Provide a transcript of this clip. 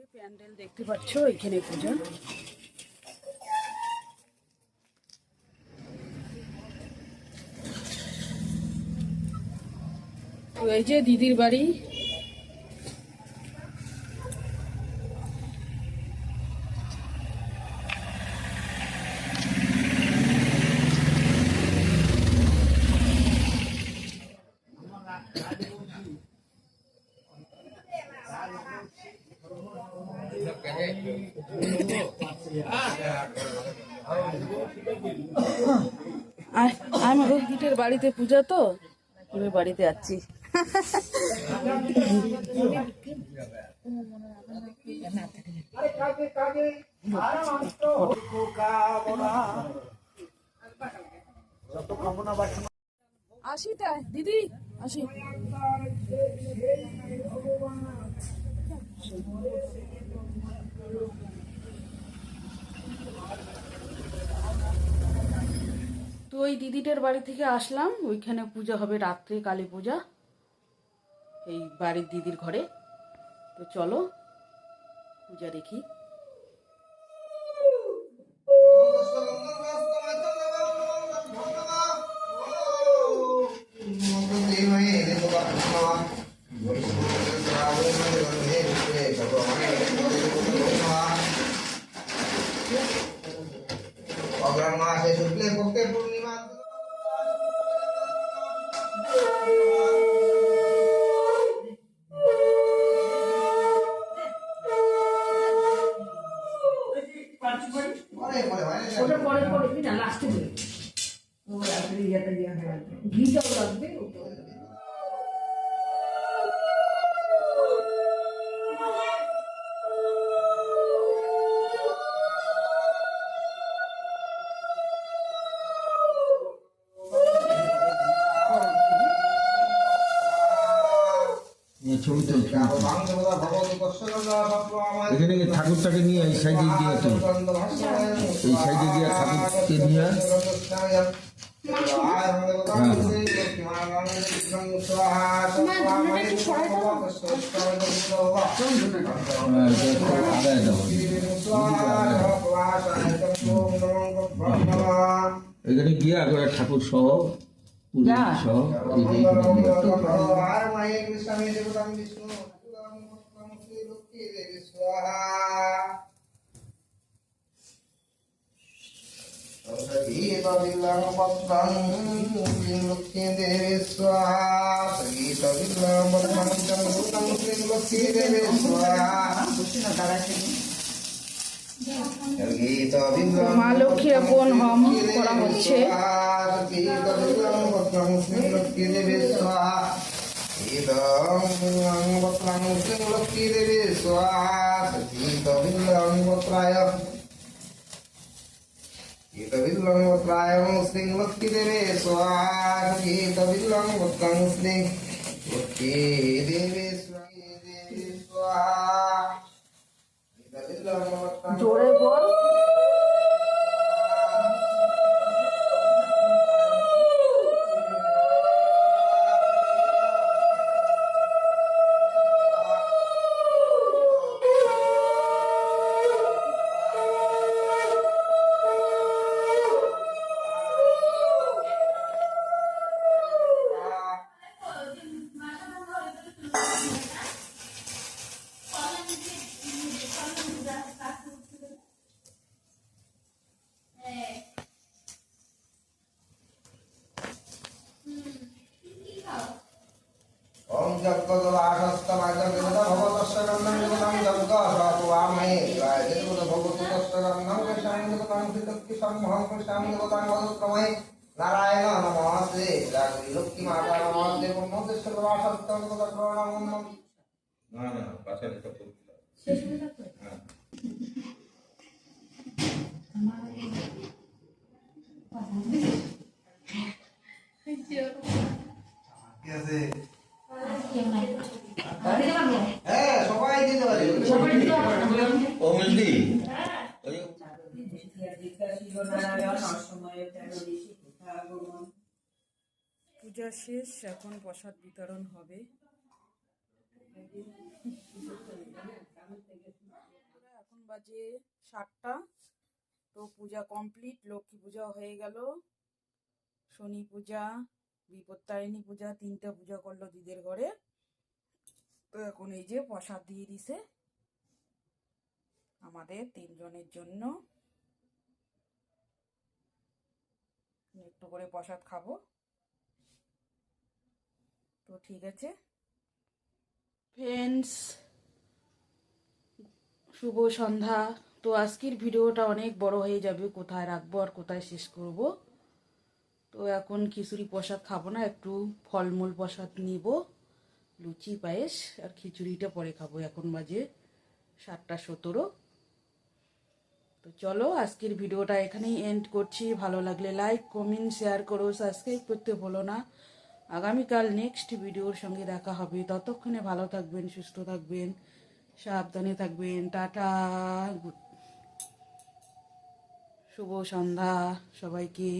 যে প্যান্ডেল দেখতে পাচ্ছ এখানে পূজা। তো এই যে দিদির বাড়ি। আমার বাড়িতে পূজা তো? আমি বাড়িতে আসি তাই দিদি আসি। ওই দিদিটার বাড়ি থেকে আসলাম, ওইখানে পূজা হবে রাত্রে, কালী পূজা। এই বাড়ির দিদির ঘরে। তো চলো, পূজা দেখি। অগ্রহণ মাসে শুক্লে পক্ষে পূর্ণিমা। ওটা পরে পরে কি না লাস্টে দিই ও রাত্রি ইয়েটা হয়ে গেছে ঘিটাও লাগবে ওটাও লাগবে। ছবি তুল এখানে ঠাকুরটাকে নিয়ে এই সাইডে দিয়ে তুল এই সাইডে দিয়ে ঠাকুরকে নিয়ে এখানে গিয়ে আগে ঠাকুর সহ পুরী সহ লক্ষ্মী স্বাহা সংগীত বিল্লাম পদ্মং চন্দ্রভূতং শ্রী লক্ষ্মী দেবী স্বাহা মা আপন হম করা হচ্ছে గీత విల్లం వత్రాయం శ్రీ వక్తి దేవే స్వాగీత విల్లం వత్రం శ్రీ వక్తి దేవే যুগং যজ্ঞ সতুয়ামহে রায় দেবদ ভগবত তস্য গন্ধং কৃষ্ণং যুগং কৃতক্কি সম্মহং কৃষ্ণং যুগং ভগতক্রমে নারায়ণ নমস্তে জাগরি লক্ষ্মী মাতা নমস্তে ব্রহ্মদেশ্বর দলাশস্তম প্রণাম না না পাশে একটা করতে কি আছে হ্যাঁ সবাই দিতে পারে ও মিলদি ওই পূজা শেষ, এখন প্রসাদ বিতরণ হবে। এখন বাজে সাতটা, তো পূজা কমপ্লিট লক্ষ্মী পূজা হয়ে গেল। শনি পূজা, বিপত্তারিণী পূজা, তিনটা পূজা করল দিদের ঘরে। তো এখন এই যে প্রসাদ দিয়ে দিছে। আমাদের তিনজনের জন্য। একটু করে প্রসাদ খাব। তো ঠিক আছে। ফ্রেন্ডস শুভ সন্ধ্যা। তো আজকের ভিডিওটা অনেক বড় হয়ে যাবে, কোথায় রাখব আর কোথায় শেষ করব। তো এখন খিচুড়ি প্রসাদ খাব না, একটু ফলমূল প্রসাদ নিব, লুচি, পায়েস আর খিচুড়িটা পরে খাব। এখন বাজে সাতটা সতেরো। তো চলো, আজকের ভিডিওটা এখানেই এন্ড করছি। ভালো লাগলে লাইক কমেন্ট শেয়ার করো সাবস্ক্রাইব করতে বলো না। আগামীকাল নেক্সট ভিডিওর সঙ্গে দেখা হবে। ততক্ষণে ভালো থাকবেন, সুস্থ থাকবেন, সাবধানে থাকবেন। টাটা শুভ সন্ধ্যা সবাইকে।